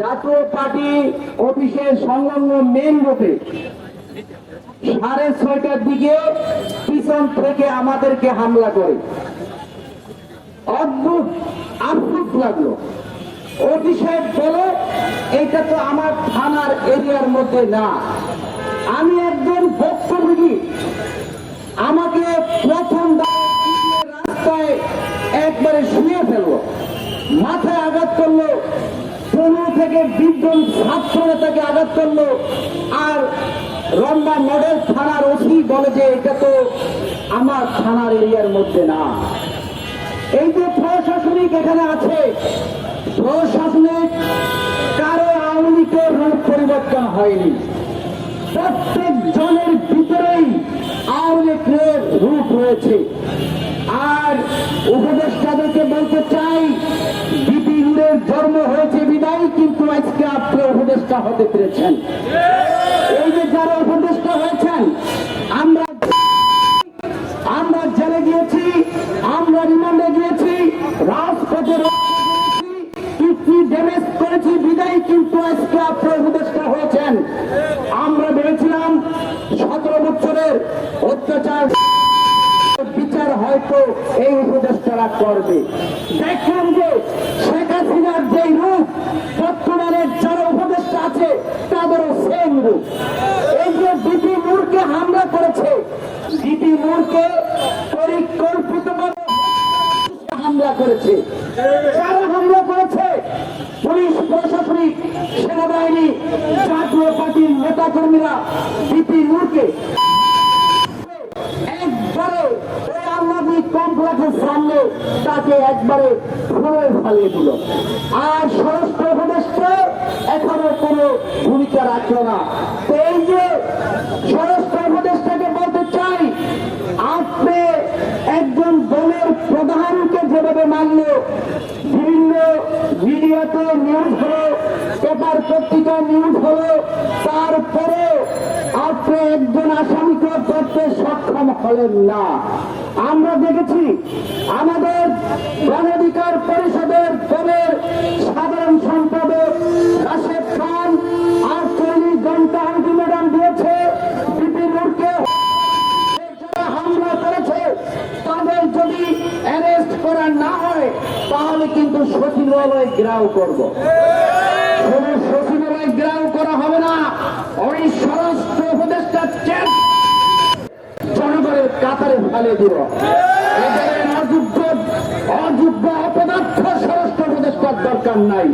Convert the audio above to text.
জাতীয় পার্টি অফিসের সংলগ্ন মেন রোডে সাড়ে ছয়টার দিকে পিছন থেকে আমাদেরকে হামলা করে। অদ্ভুত আশ্চর্য লাগল। ওটি সাহেব বলে এটা তো আমার থানার এরিয়ার মধ্যে না। আমি একজন ভক্তভোগী আমাকে প্রথম রাস্তায় একবারে শুয়ে ফেলল। মাথায় আঘাত করল থেকে বিশ ছাত্র নেতাকে আঘাত করল। আর রমনা মডেল থানার ওসি বলে যে এটা তো আমার থানার এরিয়ার মধ্যে না। এই যে প্রশাসনিক এখানে আছে, প্রশাসনিক কারও আওয়ামী রূপ পরিবর্তন হয়নি। প্রত্যেক জনের ভিতরেই আওয়ামী রূপ রয়েছে। আর উপদেষ্টাদেরকে বলতে চাই উপদেষ্টা হতে পেরেছেন। এই যে যারা উপদেষ্টা হয়েছেন, আমরা আমরা জেলে গিয়েছি, আমরা রিমান্ডে গিয়েছি, রাজপথে ভেবেছিলাম সতেরো বছরের অত্যাচার হয়তো এই উপদেষ্টারা করবে। দেখলাম যে শেখ হাসিনার যে রূপ হামলা করেছে। যারা হামলা করেছে, পুলিশ, প্রশাসনিক, সেনাবাহিনী, জাতীয় পার্টির নেতা কর্মীরা বিপি নূরকে একবারে সামনে তাকে একবারে ফালিয়ে দিল। আর স্বরাষ্ট্র এখনও কোনো ভূমিকা রাখল না তো এই যে স্বরাষ্ট্র উপদেষ্টাকে বলতে চাই আপনি একজন দলের প্রধানকে যেভাবে মানল বিভিন্ন মিডিয়াতে নিউজ হলো, পেপার পত্রিকা নিউজ হলো, তারপরে আপনি একজন আসামিকে ধরতে সক্ষম হলেন না। আমরা দেখেছি, আমাদের যদি অ্যারেস্ট করা না হয়, তাহলে কিন্তু সচিবালয় গ্রাও করব। শুধু সচিবালয় গ্রাও করা হবে না। ওই স্বরাষ্ট্র উপদেষ্টা জনগণের কাতারে ফেলে দিব। অযোগ্য অযোগ্য অপদার্থ স্বরাষ্ট্র উপদেষ্টার দরকার নাই।